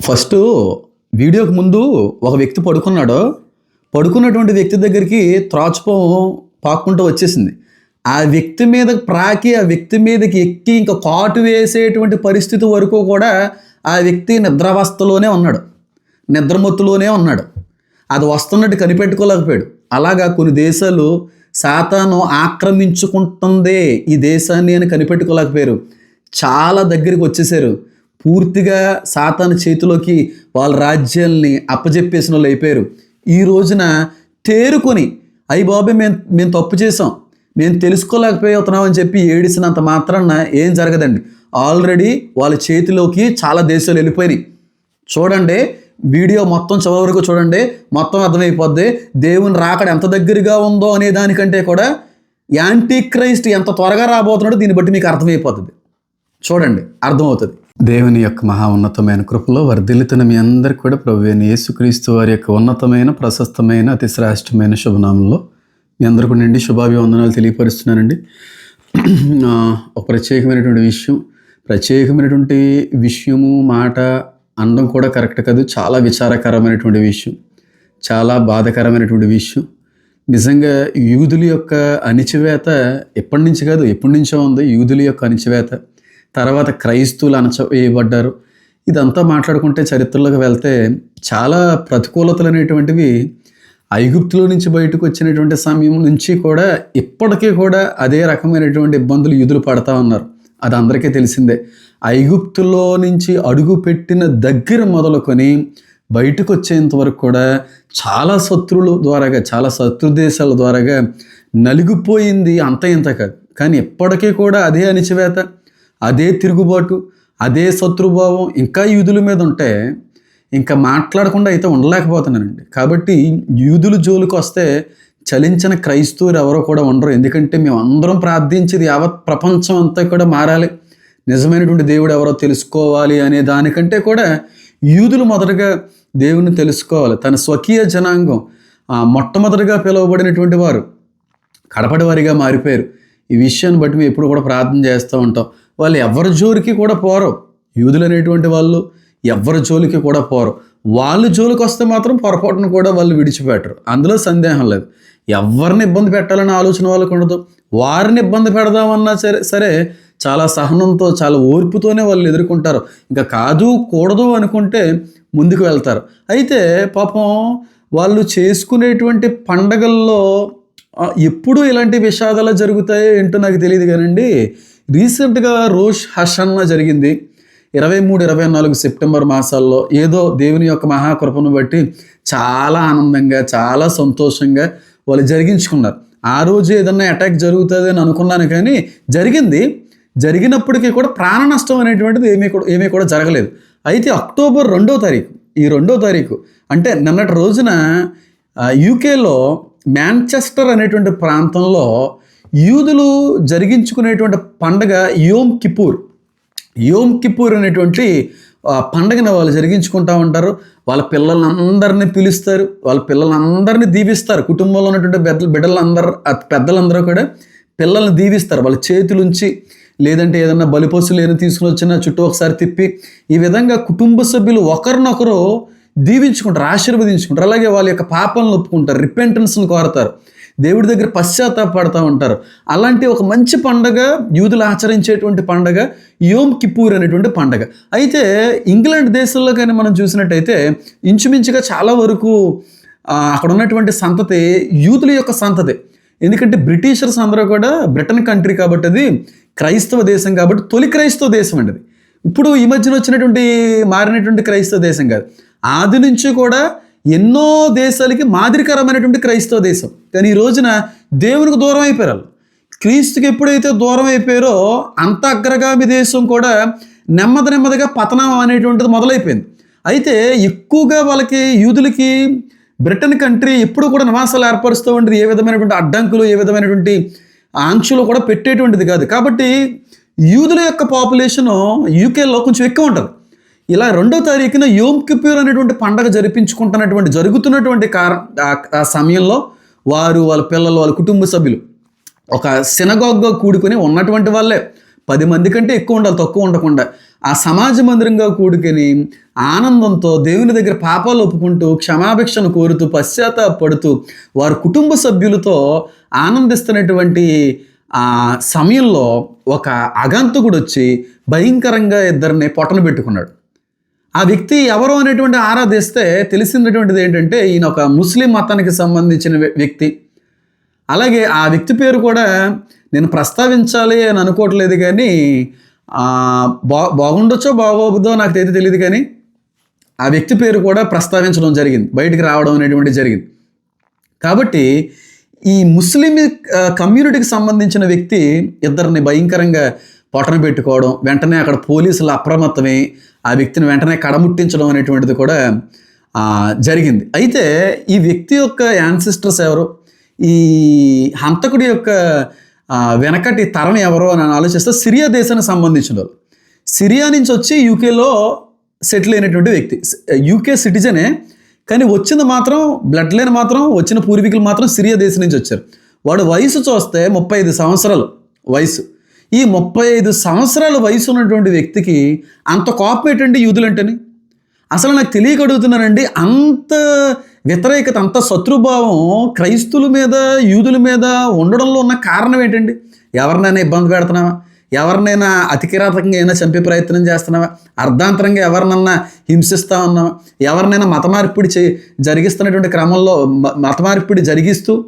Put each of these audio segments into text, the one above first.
First వీడియోకి ముందు ఒక వ్యక్తి పడుకున్నాడు. పడుకున్నటువంటి వ్యక్తి దగ్గరికి త్రాచుపోవం పాక్కుంటూ వచ్చేసింది. ఆ వ్యక్తి మీద ప్రాకి ఆ వ్యక్తి మీదకి ఎక్కి ఇంకా కాటు వేసేటువంటి పరిస్థితి వరకు కూడా ఆ వ్యక్తి నిద్రావస్థలోనే ఉన్నాడు. నిద్రమత్తులోనే ఉన్నాడు. అది వస్తున్నట్టు కనిపెట్టుకోలేకపోయాడు. అలాగా కొన్ని దేశాలు సాతాను ఆక్రమించుకుంటుందే ఈ దేశాన్ని అని కనిపెట్టుకోలేకపోయారు. చాలా దగ్గరికి వచ్చేసారు. పూర్తిగా సాతాను చేతిలోకి వాళ్ళ రాజ్యాల్ని అప్పజెప్పేసిన వాళ్ళు అయిపోయారు. ఈ రోజున తేరుకొని అయ్యి బాబే మేము మేము తప్పు చేసాం మేము తెలుసుకోలేకపోతున్నాం అని చెప్పి ఏడిసినంత మాత్రాన ఏం జరగదండి. ఆల్రెడీ వాళ్ళ చేతిలోకి చాలా దేశాలు వెళ్ళిపోయినాయి. చూడండి వీడియో మొత్తం చివరి వరకు చూడండి. మొత్తం అర్థమైపోద్ది. దేవుని రాకడ ఎంత దగ్గరగా ఉందో అనే దానికంటే కూడా యాంటీ క్రైస్ట్ ఎంత త్వరగా రాబోతున్నాడో దీన్ని బట్టి మీకు అర్థమైపోతుంది చూడండి అర్థమవుతుంది. దేవుని యొక్క మహా ఉన్నతమైన కృపలో వర్ధిల్లుతున్న మీ అందరికీ కూడా ప్రభు యేసుక్రీస్తు వారి యొక్క ఉన్నతమైన ప్రశస్తమైన అతి శ్రేష్టమైన శుభనామంలో మీ అందరికీ నుండి శుభాభివందనాలు తెలియపరుస్తున్నానండి. ఒక ప్రత్యేకమైనటువంటి విషయం ప్రత్యేకమైనటువంటి విషయము మాట అనడం కూడా కరెక్ట్ కాదు చాలా విచారకరమైనటువంటి విషయం చాలా బాధకరమైనటువంటి విషయం. నిజంగా యూదుల యొక్క అణిచివేత ఎప్పటి నుంచి కాదు ఎప్పటి నుంచో ఉంది యూదుల యొక్క అణిచివేత. తర్వాత క్రైస్తువులు అణచవేయబడ్డారు. ఇదంతా మాట్లాడుకుంటే చరిత్రలోకి వెళ్తే చాలా ప్రతికూలతలు అనేటువంటివి ఐగుప్తులో నుంచి బయటకు వచ్చినటువంటి సమయం నుంచి కూడా ఇప్పటికీ కూడా అదే రకమైనటువంటి ఇబ్బందులు యూదులు పడతా ఉన్నారు. అది అందరికీ తెలిసిందే. ఐగుప్తులో నుంచి అడుగు పెట్టిన దగ్గర మొదలుకొని బయటకు వచ్చేంత వరకు కూడా చాలా శత్రువుల ద్వారాగా చాలా శత్రు దేశాల ద్వారాగా నలిగిపోయింది అంత ఇంత కాదు కానీ ఇప్పటికీ కూడా అదే అణిచివేత. అదే తిరుగుబాటు అదే శత్రుభావం ఇంకా యూదుల మీద ఉంటే ఇంకా మాట్లాడకుండా అయితే ఉండలేకపోతున్నానండి. కాబట్టి యూదుల జోలికి వస్తే చలించిన క్రైస్తవులు ఎవరో కూడా ఉండరు. ఎందుకంటే మేము అందరం ప్రార్థించేది యావత్ ప్రపంచం అంతా కూడా మారాలి. నిజమైనటువంటి దేవుడు ఎవరో తెలుసుకోవాలి అనే దానికంటే కూడా యూదులు మొదటగా దేవుని తెలుసుకోవాలి. తన స్వకీయ జనాంగం మొట్టమొదటిగా పిలువబడినటువంటి వారు కడపటి వారిగా మారిపోయారు. ఈ విషయాన్ని బట్టి మేము ఎప్పుడు కూడా ప్రార్థన చేస్తూ ఉంటాం. వాళ్ళు ఎవరి జోలికి కూడా పోరు. యూదులు అనేటువంటి వాళ్ళు ఎవరి జోలికి కూడా పోరు. వాళ్ళు జోలికి వస్తే మాత్రం పొరపాటును కూడా వాళ్ళు విడిచిపెట్టరు. అందులో సందేహం లేదు. ఎవరిని ఇబ్బంది పెట్టాలనే ఆలోచన వాళ్ళకు ఉండదు. వారిని ఇబ్బంది పెడదామన్నా సరే సరే చాలా సహనంతో చాలా ఓర్పుతోనే వాళ్ళు ఎదుర్కొంటారు. ఇంకా కాదు కూడదు అనుకుంటే ముందుకు వెళ్తారు. అయితే పాపం వాళ్ళు చేసుకునేటువంటి పండగల్లో ఎప్పుడు ఇలాంటి విషాదాలు జరుగుతాయో ఏంటో నాకు తెలియదు కానండి. రీసెంట్గా రోష్ హషన్న జరిగింది. ఇరవై మూడు ఇరవై నాలుగు సెప్టెంబర్ మాసాల్లో ఏదో దేవుని యొక్క మహాకృపను బట్టి చాలా ఆనందంగా చాలా సంతోషంగా వాళ్ళు జరిగించుకున్నారు. ఆ రోజు ఏదన్నా అటాక్ జరుగుతుంది అని అనుకున్నాను కానీ జరిగింది. జరిగినప్పటికీ కూడా ప్రాణ నష్టం అనేటువంటిది ఏమీ కూడా ఏమీ కూడా జరగలేదు. అయితే అక్టోబర్ రెండో తారీఖు ఈ రెండో తారీఖు అంటే నిన్నటి రోజున యూకేలో మ్యాంచెస్టర్ అనేటువంటి ప్రాంతంలో యూదులు జరిగించుకునేటువంటి పండగ యోమ్ కిపూర్. యోమ్ కిపూర్ అనేటువంటి ఆ, పండగను వాళ్ళు జరిగించుకుంటా ఉంటారు. వాళ్ళ పిల్లలందరినీ పిలుస్తారు. వాళ్ళ పిల్లలందరినీ దీవిస్తారు. కుటుంబంలో ఉన్నటువంటి పెద్ద బిడ్డలందరూ పెద్దలందరూ కూడా పిల్లల్ని దీవిస్తారు. వాళ్ళ చేతులుంచి లేదంటే ఏదన్నా బలిపశులు ఏదైనా తీసుకుని వచ్చినా చుట్టూ ఒకసారి తిప్పి ఈ విధంగా కుటుంబ సభ్యులు ఒకరినొకరు దీవించుకుంటారు ఆశీర్వదించుకుంటారు. అలాగే వాళ్ళ యొక్క పాపాలను ఒప్పుకుంటారు రిపెంటెన్స్ని కోరతారు. దేవుడి దగ్గర పశ్చాత్తాపడతా ఉంటారు. అలాంటి ఒక మంచి పండగ యూదులు ఆచరించేటువంటి పండగ యోమ్ కిపూర్ అనేటువంటి పండగ. అయితే ఇంగ్లాండ్ దేశంలో కానీ మనం చూసినట్టయితే ఇంచుమించుగా చాలా వరకు అక్కడ ఉన్నటువంటి సంతతి యూదుల యొక్క సంతతి. ఎందుకంటే బ్రిటిషర్స్ అందరూ కూడా బ్రిటన్ కంట్రీ కాబట్టి అది క్రైస్తవ దేశం కాబట్టి తొలి క్రైస్తవ దేశం అండి ఇప్పుడు ఈ మధ్యన వచ్చినటువంటి మారినటువంటి క్రైస్తవ దేశం కాదు. ఆది నుంచి కూడా ఎన్నో దేశాలకి మాదిరికరమైనటువంటి క్రైస్తవ దేశం. కానీ ఈ రోజున దేవునికి దూరం అయిపోయారు క్రీస్తుకి ఎప్పుడైతే దూరం అయిపోయారో అంత అగ్రగామి దేశం కూడా నెమ్మది నెమ్మదిగా పతనం అనేటువంటిది మొదలైపోయింది. అయితే ఎక్కువగా వాళ్ళకి యూదులకి బ్రిటన్ కంట్రీ ఎప్పుడు కూడా నివాసాలు ఏర్పరుస్తూ ఉండేది ఏ విధమైనటువంటి అడ్డంకులు ఏ విధమైనటువంటి ఆంక్షలు కూడా పెట్టేటువంటిది కాదు. కాబట్టి యూదుల యొక్క పాపులేషన్ యూకేలో కొంచెం ఎక్కువ ఉంటుంది. ఇలా రెండో తారీఖున యోమ్ కిపూర్ అనేటువంటి పండగ జరిపించుకుంటున్నటువంటి జరుగుతున్నటువంటి కార ఆ- సమయంలో వారు వాళ్ళ పిల్లలు వాళ్ళ కుటుంబ సభ్యులు ఒక సినగాగ్గా కూడుకొని ఉన్నటువంటి వాళ్ళే. పది మంది కంటే ఎక్కువ ఉండాలి తక్కువ ఉండకుండా. ఆ సమాజ మందిరంగా కూడుకొని ఆనందంతో దేవుని దగ్గర పాపాలు ఒప్పుకుంటూ క్షమాభిక్షను కోరుతూ పశ్చాత్తాపడుతూ వారి కుటుంబ సభ్యులతో ఆనందిస్తున్నటువంటి ఆ సమయంలో ఒక అగంతకుడు వచ్చి భయంకరంగా ఇద్దరిని పొట్టన పెట్టుకున్నాడు. ఆ వ్యక్తి ఎవరు అనేటువంటి ఆరాధిస్తే తెలిసినటువంటిది ఏంటంటే ఈయన ఒక ముస్లిం మతానికి సంబంధించిన వ్యక్తి. అలాగే ఆ వ్యక్తి పేరు కూడా నేను ప్రస్తావించాలి అని అనుకోవట్లేదు కానీ బా బాగుండొచ్చో బాగోదో నాకు అయితే తెలియదు కానీ ఆ వ్యక్తి పేరు కూడా ప్రస్తావించడం జరిగింది. బయటికి రావడం అనేటువంటి జరిగింది. కాబట్టి ఈ ముస్లిం కమ్యూనిటీకి సంబంధించిన వ్యక్తి ఇద్దరిని భయంకరంగా పొట్టన పెట్టుకోవడం వెంటనే అక్కడ పోలీసులు అప్రమత్తమై ఆ వ్యక్తిని వెంటనే కడముట్టించడం అనేటువంటిది కూడా జరిగింది. అయితే ఈ వ్యక్తి యొక్క యాన్సిస్టర్స్ ఎవరు? ఈ హంతకుడి యొక్క వెనకటి తరం ఎవరో అని ఆలోచిస్తే సిరియా దేశానికి సంబంధించిన వాళ్ళు సిరియా నుంచి వచ్చి యూకేలో సెటిల్ అయినటువంటి వ్యక్తి. యూకే సిటిజనే కానీ వచ్చింది మాత్రం బ్లడ్ లైన్ మాత్రం వచ్చిన పూర్వీకులు మాత్రం సిరియా దేశం నుంచి వచ్చారు. వాడు వయసు చూస్తే ముప్పై ఐదు సంవత్సరాలు. వయసు. ఈ ముప్పై ఐదు సంవత్సరాల వయసు ఉన్నటువంటి వ్యక్తికి అంత కోపం ఏంటండి యూదులంటని? అసలు నాకు తెలియక అడుగుతున్నానండి అంత వ్యతిరేకత అంత శత్రుభావం క్రైస్తువుల మీద యూదుల మీద ఉండడంలో ఉన్న కారణం ఏంటండి? ఎవరినైనా ఇబ్బంది పెడుతున్నావా? ఎవరినైనా అతికిరాతకంగా ఏమైనా చంపే ప్రయత్నం చేస్తున్నావా? అర్ధాంతరంగా ఎవరినన్నా హింసిస్తా ఉన్నావా? ఎవరినైనా మతమార్పిడి చే జరిగిస్తున్నటువంటి క్రమంలో మ- జరిగిస్తూ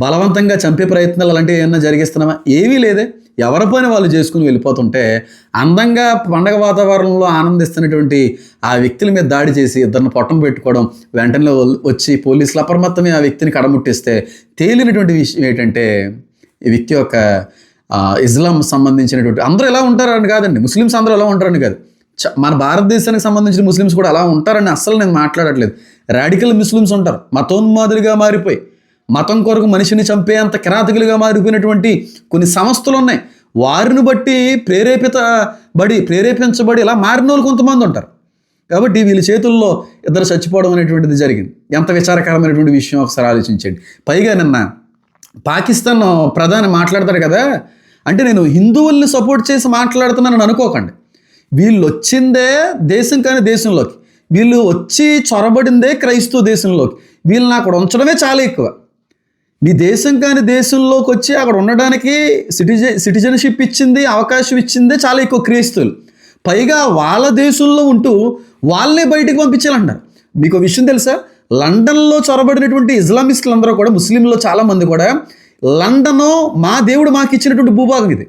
బలవంతంగా చంపే ప్రయత్నాలు అలాంటివి ఏమైనా జరిగిస్తున్నావా? ఏవీ లేదే. ఎవరి పని వాళ్ళు చేసుకుని వెళ్ళిపోతుంటే అందంగా పండగ వాతావరణంలో ఆనందిస్తున్నటువంటి ఆ వ్యక్తుల మీద దాడి చేసి ఇద్దరిని పొట్టం పెట్టుకోవడం వెంటనే వచ్చి పోలీసులు అప్రమత్తమే ఆ వ్యక్తిని కడముట్టిస్తే తేలినటువంటి విషయం ఏంటంటే ఈ వ్యక్తి యొక్క ఇస్లాం సంబంధించినటువంటి అందరూ ఎలా ఉంటారని కాదండి. ముస్లిమ్స్ అందరూ ఎలా ఉంటారని కాదు. చ- మన భారతదేశానికి సంబంధించిన ముస్లిమ్స్ కూడా అలా ఉంటారని అస్సలు నేను మాట్లాడట్లేదు. రాడికల్ ముస్లిమ్స్ ఉంటారు. మతోన్మాదులుగా మారిపోయి మతం కొరకు మనిషిని చంపేంత కిరాతకులుగా మారిపోయినటువంటి కొన్ని సంస్థలు ఉన్నాయి. వారిని బట్టి ప్రేరేపిత బడి ప్రేరేపించబడి ఇలా మారిన వాళ్ళు కొంతమంది ఉంటారు. కాబట్టి వీళ్ళ చేతుల్లో ఇద్దరు చచ్చిపోవడం అనేటువంటిది జరిగింది. ఎంత విచారకరమైనటువంటి విషయం ఒకసారి ఆలోచించండి. పైగా నిన్న పాకిస్తాన్ ప్రధాని మాట్లాడతారు కదా అంటే నేను హిందువుల్ని సపోర్ట్ చేసి మాట్లాడుతున్నానని అనుకోకండి. వీళ్ళు వచ్చిందే దేశం కానీ దేశంలోకి. వీళ్ళు వచ్చి చొరబడిందే క్రైస్తవ దేశంలోకి. వీళ్ళు నాకు ఉంచడమే చాలా ఎక్కువ. మీ దేశం కాని దేశంలోకి వచ్చి అక్కడ ఉండడానికి సిటిజన్ సిటిజన్షిప్ ఇచ్చింది అవకాశం ఇచ్చిందే చాలా ఎక్కువ క్రీస్తులు. పైగా వాళ్ళ దేశంలో ఉంటూ వాళ్ళనే బయటికి పంపించాలంటారు మీకు విషయం తెలుసా? లండన్లో చొరబడినటువంటి ఇస్లామిస్టులు అందరూ కూడా ముస్లింలో చాలామంది కూడా లండను మా దేవుడు మాకు ఇచ్చినటువంటి భూభాగం ఇది.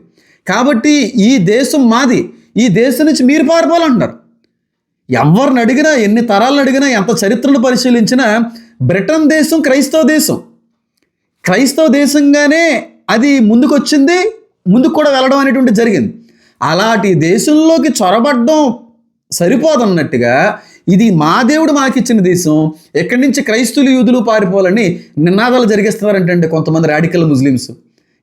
కాబట్టి ఈ దేశం మాది ఈ దేశం నుంచి మీరు పారిపోవాలంటారు ఎవరిని అడిగినా ఎన్ని తరాలను అడిగినా ఎంత చరిత్రను పరిశీలించినా బ్రిటన్ దేశం క్రైస్తవ దేశం. క్రైస్తవ దేశంగానే అది ముందుకొచ్చింది ముందుకు కూడా వెళ్ళడం అనేటువంటి జరిగింది. అలాంటి దేశంలోకి చొరబడ్డం సరిపోదన్నట్టుగా ఇది మా దేవుడు మాకిచ్చిన దేశం ఎక్కడి నుంచి క్రైస్తులు యూదులు పారిపోవాలని నినాదాలు జరిగిస్తున్నారంటే కొంతమంది రాడికల్ ముస్లిమ్స్.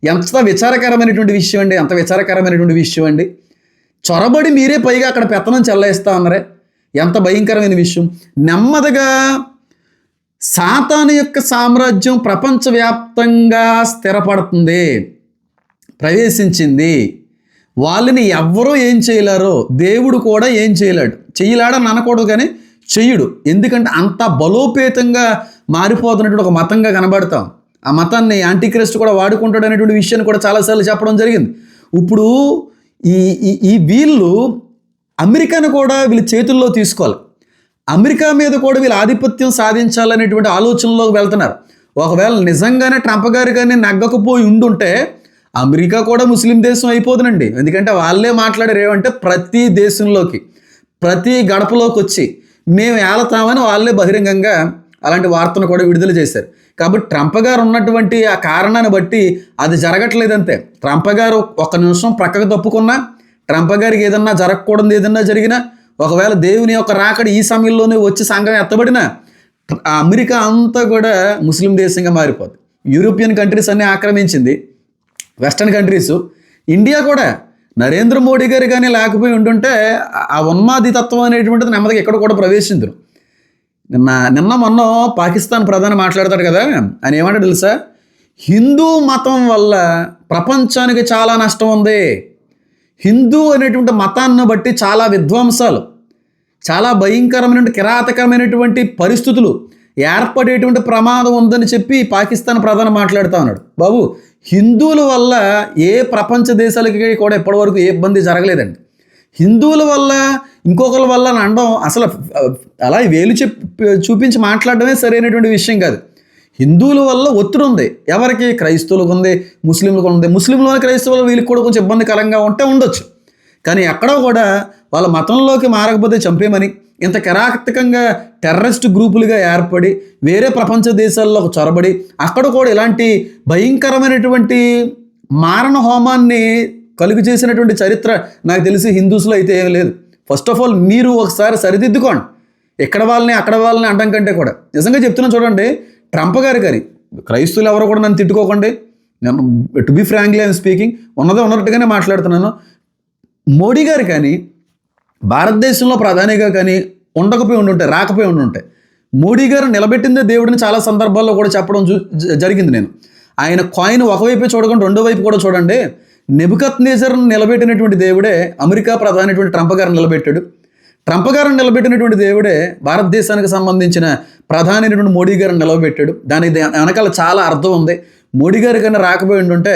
ఎంత విచారకరమైనటువంటి విషయం అండి ఎంత విచారకరమైనటువంటి విషయం అండి చొరబడి మీరే పైగా అక్కడ పెత్తనం చెల్లేస్తా ఎంత భయంకరమైన విషయం. నెమ్మదిగా సాతాను యొక్క సామ్రాజ్యం ప్రపంచవ్యాప్తంగా స్థిరపడుతుంది ప్రవేశించింది. వాళ్ళని ఎవ్వరూ ఏం చేయలేరు దేవుడు కూడా ఏం చేయలేడు. చేయలేడని అనకూడదు కానీ చెయ్యడు. ఎందుకంటే అంత బలోపేతంగా మారిపోతున్నటువంటి ఒక మతంగా కనబడతాం. ఆ మతాన్ని యాంటీక్రిస్ట్ కూడా వాడుకుంటాడు అనేటువంటి విషయాన్ని కూడా చాలాసార్లు చెప్పడం జరిగింది. ఇప్పుడు ఈ ఈ- ఈ వీళ్ళు అమెరికాను కూడా వీళ్ళ చేతుల్లో తీసుకోవాలి. అమెరికా మీద కూడా వీళ్ళు ఆధిపత్యం సాధించాలనేటువంటి ఆలోచనలోకి వెళ్తున్నారు. ఒకవేళ నిజంగానే ట్రంప్ గారు కానీ నగ్గకపోయి ఉండుంటే అమెరికా కూడా ముస్లిం దేశం అయిపోతుందండి ఎందుకంటే వాళ్ళే మాట్లాడారు ఏమంటే ప్రతి దేశంలోకి ప్రతి గడపలోకి వచ్చి మేము ఏలతామని వాళ్ళే బహిరంగంగా అలాంటి వార్తను కూడా విడుదల చేశారు. కాబట్టి ట్రంప్ గారు ఉన్నటువంటి ఆ కారణాన్ని బట్టి అది జరగట్లేదంతే. ట్రంప్ గారు ఒక నిమిషం ప్రక్కకు తప్పుకున్నా ట్రంప్ గారికి ఏదన్నా జరగకూడదు ఏదన్నా జరిగినా ఒకవేళ దేవుని యొక్క రాకడ ఈ సమయంలోనే వచ్చి సంఘం ఎత్తబడిన అమెరికా అంతా కూడా ముస్లిం దేశంగా మారిపోద్ది. యూరోపియన్ కంట్రీస్ అన్నీ ఆక్రమించింది. వెస్టర్న్ కంట్రీస్ ఇండియా కూడా. నరేంద్ర మోడీ గారు కానీ లేకపోయి ఉంటుంటే ఆ- ఆ ఉన్మాది తత్వం అనేటువంటిది నెమ్మదిగా ఎక్కడ కూడా ప్రవేశించరు నిన్న నిన్న మొన్న పాకిస్తాన్ ప్రధాని మాట్లాడతాడు కదా ఆయన ఏమంటాడు తెలుసా? హిందూ మతం వల్ల ప్రపంచానికి చాలా నష్టం ఉంది. హిందూ అనేటువంటి మతాన్ని బట్టి చాలా విధ్వంసాలు చాలా భయంకరమైన కిరాతకమైనటువంటి పరిస్థితులు ఏర్పడేటువంటి ప్రమాదం ఉందని చెప్పి పాకిస్తాన్ ప్రధాని మాట్లాడుతూ ఉన్నాడు. బాబు హిందువుల వల్ల ఏ ప్రపంచ దేశాలకి కూడా ఇప్పటివరకు ఏ ఇబ్బంది జరగలేదండి. హిందువుల వల్ల ఇంకొకరి వల్ల అనడం అసలు అలా వేలు చెప్పి చూపించి మాట్లాడడమే సరైనటువంటి విషయం కాదు. హిందువుల వల్ల ఒత్తిడి ఉంది. ఎవరికి? క్రైస్తవులకు ఉంది ముస్లింలకు ఉంది. ముస్లింలు క్రైస్తవులు వీళ్ళకి కూడా కొంచెం ఇబ్బందికరంగా ఉంటే ఉండొచ్చు. కానీ ఎక్కడో కూడా వాళ్ళ మతంలోకి మారకపోతే చంపేమని ఇంత కరాకతకంగా టెర్రరిస్ట్ గ్రూపులుగా ఏర్పడి వేరే ప్రపంచ దేశాల్లో చొరబడి అక్కడ కూడా ఇలాంటి భయంకరమైనటువంటి మారణ హోమాన్ని కలుగు చేసినటువంటి చరిత్ర నాకు తెలిసి హిందూస్లో అయితే ఏం లేదు. ఫస్ట్ ఆఫ్ ఆల్ మీరు ఒకసారి సరిదిద్దుకోండి. ఎక్కడ వాళ్ళని అక్కడ వాళ్ళని అంటం కంటే కూడా. నిజంగా చెప్తున్నా చూడండి ట్రంప్ గారి గారి. క్రైస్తువులు ఎవరు కూడా నన్ను తిట్టుకోకండి. నేను to be frankly I'm speaking ఉన్నదే ఉన్నట్టుగానే మాట్లాడుతున్నాను. మోడీ గారు కానీ భారతదేశంలో ప్రధానిగా కానీ ఉండకపోయి ఉండి ఉంటాయి రాకపోయి ఉండి ఉంటాయి మోడీ గారు నిలబెట్టిందే దేవుడిని చాలా సందర్భాల్లో కూడా చెప్పడం చూ జ- జరిగింది నేను. ఆయన కాయిన్ ఒకవైపే చూడకుండా రెండో వైపు కూడా చూడండి. నెబుకత్ నేజర్ను నిలబెట్టినటువంటి దేవుడే అమెరికా ప్రధానటువంటి ట్రంప్ గారిని నిలబెట్టాడు. ట్రంప్ గారిని నిలబెట్టినటువంటి దేవుడే భారతదేశానికి సంబంధించిన ప్రధాని నుండి మోడీ గారిని నిలబెట్టాడు దాని వెనకాల చాలా అర్థం ఉంది. మోడీ గారి కన్నా రాకపోయి ఉంటే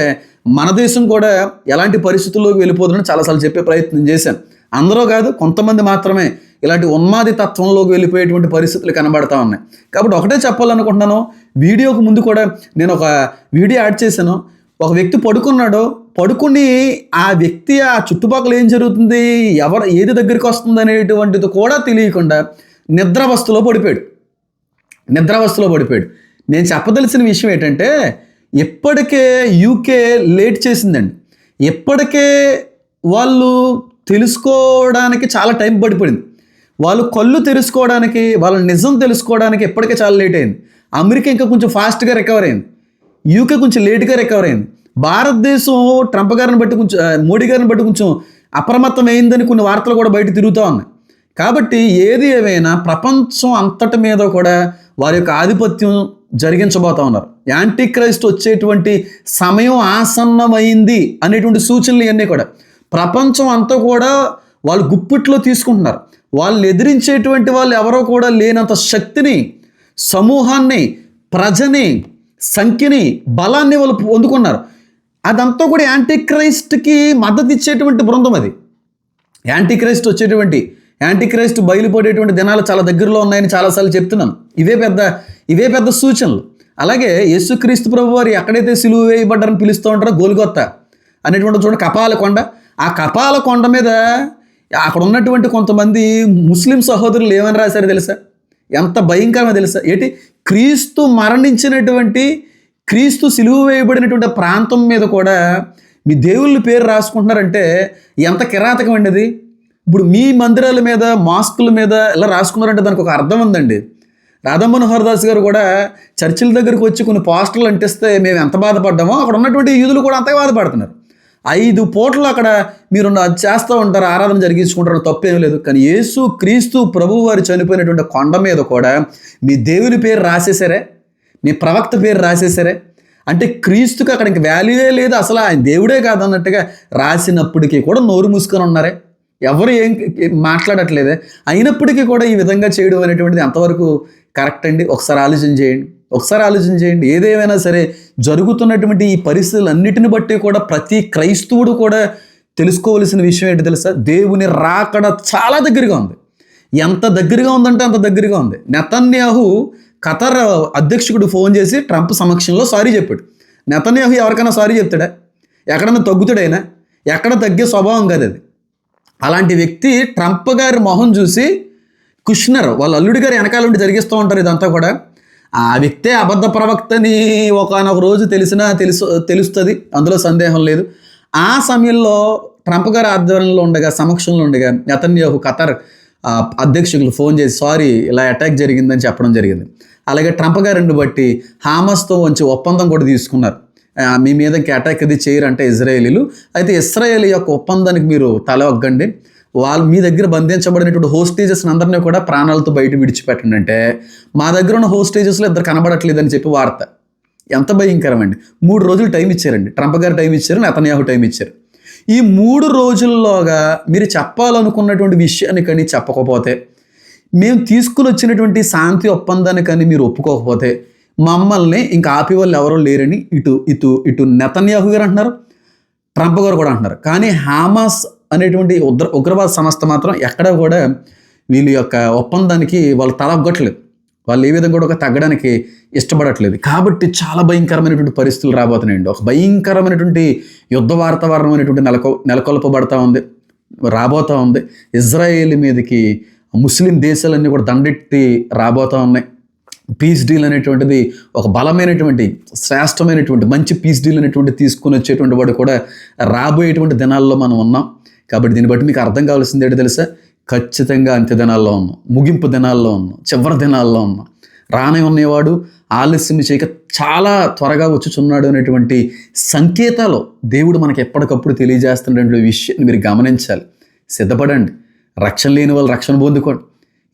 మన దేశం కూడా ఎలాంటి పరిస్థితుల్లోకి వెళ్ళిపోతుందని చాలాసార్లు చెప్పే ప్రయత్నం చేశాను. అందరూ కాదు కొంతమంది మాత్రమే ఇలాంటి ఉన్మాది తత్వంలోకి వెళ్ళిపోయేటువంటి పరిస్థితులు కనబడతా ఉన్నాయి. కాబట్టి ఒకటే చెప్పాలనుకుంటున్నాను వీడియోకు ముందు కూడా నేను ఒక వీడియో యాడ్ చేశాను. ఒక వ్యక్తి పడుకున్నాడు. పడుకుని ఆ వ్యక్తి ఆ చుట్టుపక్కల ఏం జరుగుతుంది ఎవరు ఏది దగ్గరికి వస్తుంది అనేటువంటిది కూడా తెలియకుండా నిద్రావస్థలో పడిపోయాడు. నిద్రావస్థలో పడిపోయాడు. నేను చెప్పదలసిన విషయం ఏంటంటే ఇప్పటికే యూకే లేట్ చేసిందండి. ఇప్పటికే వాళ్ళు తెలుసుకోవడానికి చాలా టైం పడిపోయింది. వాళ్ళు కళ్ళు తెలుసుకోవడానికి వాళ్ళ నిజం తెలుసుకోవడానికి ఇప్పటికే చాలా లేట్ అయింది. అమెరికా ఇంకా కొంచెం ఫాస్ట్గా రికవర్ అయింది. యూకే కొంచెం లేట్గా రికవర్ అయింది. భారతదేశం ట్రంప్ గారిని బట్టి కొంచెం మోడీ గారిని బట్టి కొంచెం అప్రమత్తం అయిందని కొన్ని వార్తలు కూడా బయట తిరుగుతూ ఉన్నాయి. కాబట్టి ఏది ఏమైనా ప్రపంచం అంతటి మీద కూడా వారి యొక్క ఆధిపత్యం జరిగించబోతా ఉన్నారు. యాంటీ క్రైస్ట్ వచ్చేటువంటి సమయం ఆసన్నమైంది అనేటువంటి సూచనలు ఇవన్నీ కూడా. ప్రపంచం అంతా కూడా వాళ్ళు గుప్పిట్లో తీసుకుంటున్నారు. వాళ్ళు ఎదిరించేటువంటి వాళ్ళు ఎవరో కూడా లేనంత శక్తిని సమూహాన్ని ప్రజని సంఖ్యని బలాన్ని వాళ్ళు పొందుకున్నారు. అదంతా కూడా యాంటీ క్రైస్ట్కి మద్దతు ఇచ్చేటువంటి బృందం అది. యాంటీ క్రైస్ట్ వచ్చేటువంటి యాంటీ క్రైస్ట్ బయలుపడేటువంటి దినాలు చాలా దగ్గరలో ఉన్నాయని చాలాసార్లు చెప్తున్నాను. ఇవే పెద్ద ఇవే పెద్ద సూచనలు. అలాగే యేసుక్రీస్తు ప్రభు వారు ఎక్కడైతే సిలువు వేయబడ్డారని పిలుస్తూ ఉంటారో గోల్గొత్త అనేటువంటి చూడండి కపాల కొండ. ఆ కపాల కొండ మీద అక్కడ ఉన్నటువంటి కొంతమంది ముస్లిం సహోదరులు ఏమని రాశారు తెలుసా? ఎంత భయంకరమో తెలుసా? ఏంటి? క్రీస్తు మరణించినటువంటి క్రీస్తు సిలువు వేయబడినటువంటి ప్రాంతం మీద కూడా మీ దేవుళ్ళ పేరు రాసుకుంటున్నారంటే ఎంత కిరాతకం అండి అది ఇప్పుడు మీ మందిరాల మీద మాస్కుల మీద ఇలా రాసుకున్నారంటే దానికి ఒక అర్థం ఉందండి. రాధామనోహర్ దాస్ గారు కూడా చర్చిల దగ్గరికి వచ్చి కొన్ని పోస్టర్లు అంటిస్తే మేము ఎంత బాధపడ్డామో అక్కడ ఉన్నటువంటి యూదులు కూడా అంతే బాధపడుతున్నారు. ఐదు పూటలు అక్కడ మీరు చేస్తూ ఉంటారు ఆరాధన జరిగించుకుంటారు తప్పేం లేదు. కానీ యేసు క్రీస్తు ప్రభువు వారు చనిపోయినటువంటి కొండ మీద కూడా మీ దేవుని పేరు రాసేసారే మీ ప్రవక్త పేరు రాసేసారే అంటే క్రీస్తుకి అక్కడ ఇంక వాల్యూయే లేదు అసలు ఆయన దేవుడే కాదు అన్నట్టుగా రాసినప్పటికీ కూడా నోరు మూసుకొని ఉన్నారే? ఎవరు ఏం మాట్లాడట్లేదే. అయినప్పటికీ కూడా ఈ విధంగా చేయడం అనేటువంటిది ఎంతవరకు కరెక్ట్ అండి. ఒకసారి ఆలోచన చేయండి. ఒకసారి ఆలోచన చేయండి. ఏదేమైనా సరే జరుగుతున్నటువంటి ఈ పరిస్థితులన్నిటిని బట్టి కూడా ప్రతి క్రైస్తవుడు కూడా తెలుసుకోవలసిన విషయం ఏంటి తెలుసా? దేవుని రాకడ చాలా దగ్గరగా ఉంది. ఎంత దగ్గరగా ఉందంటే అంత దగ్గరగా ఉంది. నెతన్యాహు ఖతర్ అధ్యక్షుడు ఫోన్ చేసి ట్రంప్ సమక్షంలో సారీ చెప్పాడు. నెతన్యాహు ఎవరికైనా సారీ చెప్తాడా? ఎక్కడన్నా తగ్గుతాడైనా? ఎక్కడ తగ్గే స్వభావం కాదు అది అలాంటి వ్యక్తి ట్రంప్ గారి మొహం చూసి కుష్నర్ వాళ్ళ అల్లుడి గారు వెనకాల ఉండి జరిగిస్తూ ఉంటారు ఇదంతా కూడా. ఆ వ్యక్తే అబద్ధ ప్రవక్తని ఒకనొక రోజు తెలిసినా తెలుసు తెలుస్తుంది. అందులో సందేహం లేదు. ఆ సమయంలో ట్రంప్ గారి ఆధ్వర్యంలో ఉండగా సమక్షంలో ఉండగా నెతన్యాహు ఖతర్ అధ్యక్షులు ఫోన్ చేసి సారీ ఇలా అటాక్ జరిగిందని చెప్పడం జరిగింది. అలాగే ట్రంప్ గారిని బట్టి హామస్తో మంచి ఒప్పందం కూడా తీసుకున్నారు. మీ మీద ఇంకా అటాక్ అది చేయరంటే ఇజ్రాయేలీలు. అయితే ఇస్రాయేల్ యొక్క ఒప్పందానికి మీరు తల ఒగ్గండి. వాళ్ళు మీ దగ్గర బంధించబడినటువంటి హోస్టేజెస్ అందరినీ కూడా ప్రాణాలతో బయట విడిచిపెట్టండి అంటే మా దగ్గర ఉన్న హోస్టేజెస్లో ఇద్దరు కనబడట్లేదని చెప్పి వార్త. ఎంత భయంకరమండి. మూడు రోజులు టైం ఇచ్చారండి. ట్రంప్ గారు టైం ఇచ్చారు నెతన్యాహు టైం ఇచ్చారు. ఈ మూడు రోజుల్లోగా మీరు చెప్పాలనుకున్నటువంటి విషయాన్ని కానీ చెప్పకపోతే మేము తీసుకుని వచ్చినటువంటి శాంతి ఒప్పందాన్ని కానీ మీరు ఒప్పుకోకపోతే మమ్మల్ని ఇంకా ఆపే వాళ్ళు ఎవరో లేరని ఇటు ఇటు ఇటు నెతన్యాహు గారు అంటున్నారు ట్రంప్ గారు కూడా అంటున్నారు. కానీ హామాస్ అనేటువంటి ఉగ్ర ఉగ్రవాద సంస్థ మాత్రం ఎక్కడ కూడా వీళ్ళ యొక్క ఒప్పందానికి వాళ్ళు తలగొట్టలేదు వాళ్ళు ఏ విధంగా కూడా ఒక తగ్గడానికి ఇష్టపడట్లేదు. కాబట్టి చాలా భయంకరమైనటువంటి పరిస్థితులు రాబోతున్నాయండి. ఒక భయంకరమైనటువంటి యుద్ధ వాతావరణం అనేటువంటి నెలకొ నెలకొల్పబడతా ఉంది రాబోతా ఉంది. ఇజ్రాయేల్ మీదకి ముస్లిం దేశాలన్నీ కూడా దండెట్టి రాబోతా ఉన్నాయి. పీస్ డీల్ అనేటువంటిది ఒక బలమైనటువంటి శ్రేష్టమైనటువంటి మంచి పీస్ డీల్ అనేటువంటి తీసుకుని వచ్చేటువంటి వాడు కూడా రాబోయేటువంటి దినాల్లో మనం ఉన్నాం. కాబట్టి దీన్ని బట్టి మీకు అర్థం కావాల్సింది ఏంటో తెలుసా? ఖచ్చితంగా అంత్య దినాల్లో ఉన్నాం. ముగింపు దినాల్లో ఉన్నాం. చివరి దినాల్లో ఉన్నాం. రానే ఉన్నవాడు ఆలస్యం చేయక చాలా త్వరగా వచ్చుచున్నాడు అనేటువంటి సంకేతాలు దేవుడు మనకి ఎప్పటికప్పుడు తెలియజేస్తున్నటువంటి విషయాన్ని మీరు గమనించాలి. సిద్ధపడండి. రక్షణ లేని వాళ్ళు రక్షణ పొందుకోండి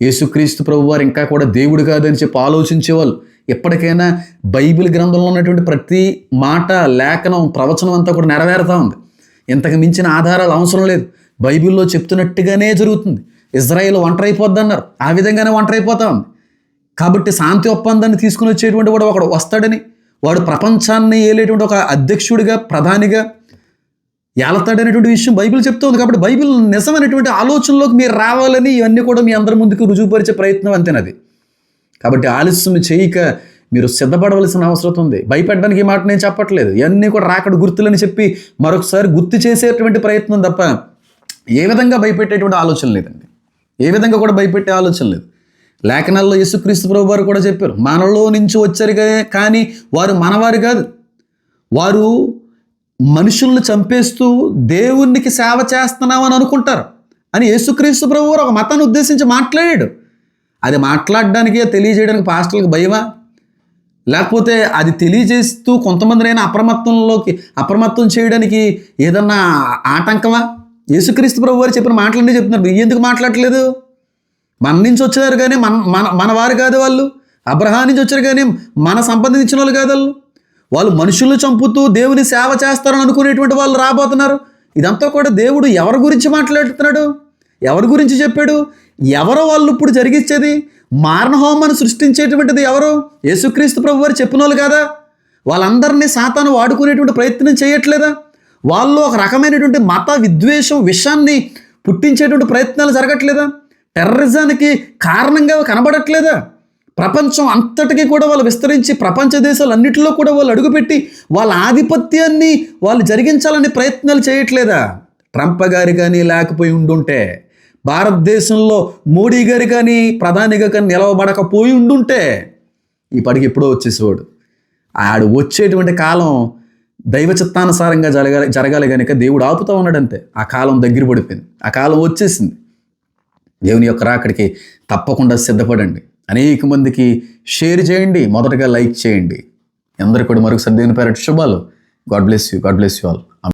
యేసుక్రీస్తు ప్రభు వారు ఇంకా కూడా దేవుడు కాదని చెప్పి ఆలోచించేవాళ్ళు. ఎప్పటికైనా బైబిల్ గ్రంథంలో ఉన్నటువంటి ప్రతి మాట లేఖనం ప్రవచనం అంతా కూడా నెరవేరుతా ఉంది. ఇంతకు మించిన ఆధారాలు అవసరం లేదు. బైబిల్లో చెప్తున్నట్టుగానే జరుగుతుంది. ఇజ్రాయెల్ ఒంటరైపోద్ది అన్నారు ఆ విధంగానే ఒంటరైపోతా ఉంది. కాబట్టి శాంతి ఒప్పందాన్ని తీసుకుని వచ్చేటువంటి వాడు ఒకడు వస్తాడని వాడు ప్రపంచాన్ని ఏలేటువంటి ఒక అధ్యక్షుడిగా ప్రధానిగా ఏలతాడనేటువంటి విషయం బైబిల్ చెప్తుంది కాబట్టి బైబిల్ నిజమైనటువంటి ఆలోచనలోకి మీరు రావాలని ఇవన్నీ కూడా మీ అందరి ముందుకు రుజువుపరిచే ప్రయత్నం అంతేనది. కాబట్టి ఆలస్యం చేయక మీరు సిద్ధపడవలసిన అవసరం ఉంది. భయపెట్టడానికి ఈ మాట నేను చెప్పట్లేదు. ఇవన్నీ కూడా రాకడ గుర్తులని చెప్పి మరొకసారి గుర్తు చేసేటువంటి ప్రయత్నం తప్ప ఏ విధంగా భయపెట్టేటువంటి ఆలోచన లేదండి. ఏ విధంగా కూడా భయపెట్టే ఆలోచన లేదు. లేఖనాల్లో యేసుక్రీస్తు ప్రభు వారు కూడా చెప్పారు మనలో నుంచి వచ్చారు కానీ వారు మనవారు కాదు. వారు మనుషుల్ని చంపేస్తూ దేవునికి సేవ చేస్తున్నామని అనుకుంటారు. అని యేసుక్రీస్తు ప్రభు వారు ఒక మతాన్ని ఉద్దేశించి మాట్లాడాడు. అది మాట్లాడడానికి తెలియజేయడానికి పాస్టర్లకు భయమా? లేకపోతే అది తెలియజేస్తూ కొంతమందినైనా అప్రమత్తంలోకి అప్రమత్తం చేయడానికి ఏదన్నా ఆటంకమా? యేసుక్రీస్తు ప్రభు వారు చెప్పిన మాటలన్నీ చెప్తున్నారు. ఎందుకు మాట్లాడలేదు మన నుంచి వచ్చారు కానీ మన మన మన వారు కాదు వాళ్ళు. అబ్రహా నుంచి వచ్చారు కానీ మన సంపాదించిన వాళ్ళు కాదు వాళ్ళు. వాళ్ళు మనుషులు చంపుతూ దేవుని సేవ చేస్తారని అనుకునేటువంటి వాళ్ళు రాబోతున్నారు. ఇదంతా కూడా దేవుడు ఎవరి గురించి మాట్లాడుతున్నాడు? ఎవరి గురించి చెప్పాడు? ఎవరో వాళ్ళు ఇప్పుడు జరిగించేది? మారణహోమాన్ని సృష్టించేటువంటిది ఎవరు? యేసుక్రీస్తు ప్రభు వారు చెప్పిన వాళ్ళు కాదా? వాళ్ళందరినీ సాతాను వాడుకునేటువంటి ప్రయత్నం చేయట్లేదా? వాళ్ళు ఒక రకమైనటువంటి మత విద్వేషం విషాన్ని పుట్టించేటువంటి ప్రయత్నాలు జరగట్లేదా? టెర్రరిజానికి కారణంగా కనబడట్లేదా? ప్రపంచం అంతటికీ కూడా వాళ్ళు విస్తరించి ప్రపంచ దేశాలన్నిటిలో కూడా వాళ్ళు అడుగుపెట్టి వాళ్ళ ఆధిపత్యాన్ని వాళ్ళు జరిగించాలని ప్రయత్నాలు చేయట్లేదా? ట్రంప్ గారి కానీ లేకపోయి ఉండుంటే భారతదేశంలో మోడీ గారి కానీ ప్రధానిగా కానీ నిలవబడకపోయి ఉండుంటే ఈ పడికి ఎప్పుడో వచ్చేసేవాడు. ఆడు వచ్చేటువంటి కాలం దైవ చిత్తానుసారంగా జరగాలి జరగాలి కనుక దేవుడు ఆపుతా ఉన్నాడంతే. ఆ కాలం దగ్గర పడిపోయింది. ఆ కాలం వచ్చేసింది. దేవుని యొక్క రాకడికి తప్పకుండా సిద్ధపడండి. అనేక మందికి షేర్ చేయండి మొదటగా లైక్ చేయండి. అందరికీ కూడా మరొకసారి దేవుని పేరటి శుభాలు. God bless you God bless you all.